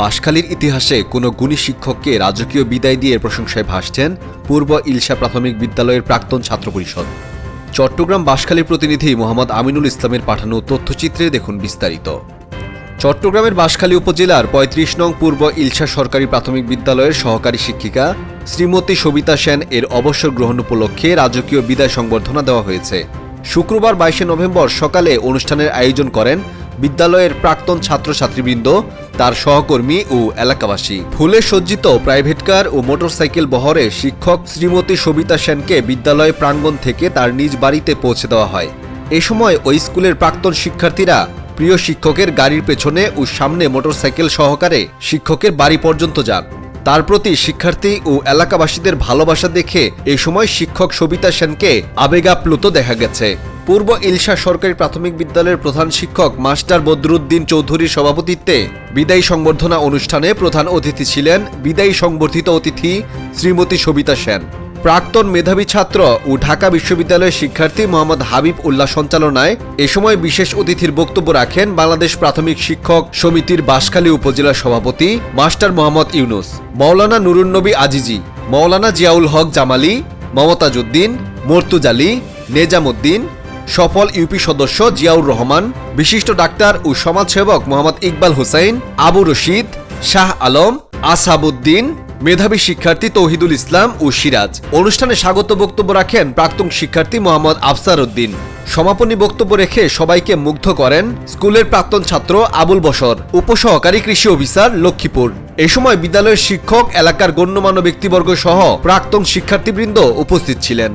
বাঁশখালীর ইতিহাসে কোনো গুণী শিক্ষককে রাজকীয় বিদায় দিয়ে প্রশংসায় ভাসছেন পূর্ব ইলশা প্রাথমিক বিদ্যালয়ের প্রাক্তন ছাত্র পরিষদ চট্টগ্রাম বাঁশখালীর প্রতিনিধি মোহাম্মদ আমিনুল ইসলামের পাঠানো তথ্যচিত্রে দেখুন বিস্তারিত। চট্টগ্রামের বাঁশখালী উপজেলার পঁয়ত্রিশ নং পূর্ব ইলশা সরকারি প্রাথমিক বিদ্যালয়ের সহকারী শিক্ষিকা শ্রীমতী সবিতা সেন এর অবসর গ্রহণ উপলক্ষে রাজকীয় বিদায় সংবর্ধনা দেওয়া হয়েছে। শুক্রবার বাইশে নভেম্বর সকালে অনুষ্ঠানের আয়োজন করেন বিদ্যালয়ের প্রাক্তন ছাত্রছাত্রীবৃন্দ, তার সহকর্মী ও এলাকাবাসী। ফুলে সজ্জিত প্রাইভেট কার ও মোটরসাইকেল বহরে শিক্ষক শ্রীমতী সবিতা সেনকে বিদ্যালয় প্রাঙ্গণ থেকে তার নিজ বাড়িতে পৌঁছে দেওয়া হয়। এ সময় ওই স্কুলের প্রাক্তন শিক্ষার্থীরা প্রিয় শিক্ষকের গাড়ির পেছনে ও সামনে মোটরসাইকেল সহকারে শিক্ষকের বাড়ি পর্যন্ত যান। তার প্রতি শিক্ষার্থী ও এলাকাবাসীদের ভালোবাসা দেখে এ সময় শিক্ষক সবিতা সেনকে আবেগাপ্লুত দেখা গেছে। পূর্ব ইলশা সরকারি প্রাথমিক বিদ্যালয়ের প্রধান শিক্ষক মাস্টার বদরুদ্দিন চৌধুরীর সভাপতিত্বে বিদায়ী সংবর্ধনা অনুষ্ঠানে প্রধান অতিথি ছিলেন বিদায়ী সংবর্ধিত অতিথি শ্রীমতী সবিতা সেন। প্রাক্তন মেধাবী ছাত্র ও ঢাকা বিশ্ববিদ্যালয়ের শিক্ষার্থী মোহাম্মদ হাবিব উল্লাহ সঞ্চালনায় এ সময় বিশেষ অতিথির বক্তব্য রাখেন বাংলাদেশ প্রাথমিক শিক্ষক সমিতির বাঁশখালী উপজেলা সভাপতি মাস্টার মোহাম্মদ ইউনুস মৌলানা নুরুন্নবী আজিজি মৌলানা জিয়াউল হক জামালি মমতাজউদ্দিন মর্তুজালি নেজামুদ্দিন সফল ইউপি সদস্য জিয়াউর রহমান, বিশিষ্ট ডাক্তার ও সমাজসেবক মোহাম্মদ ইকবাল হুসাইন আবু রশিদ, শাহ আলম, আসাবুদ্দিন, মেধাবী শিক্ষার্থী তৌহিদুল ইসলাম ও সিরাজ। অনুষ্ঠানে স্বাগত বক্তব্য রাখেন প্রাক্তন শিক্ষার্থী মোহাম্মদ আফসার উদ্দিন সমাপনী বক্তব্য রেখে সবাইকে মুগ্ধ করেন স্কুলের প্রাক্তন ছাত্র আবুল বসর উপসহকারী কৃষি অফিসার লক্ষ্মীপুর। এ সময় বিদ্যালয়ের শিক্ষক, এলাকার গণ্যমান্য ব্যক্তিবর্গ সহ প্রাক্তন শিক্ষার্থীবৃন্দ উপস্থিত ছিলেন।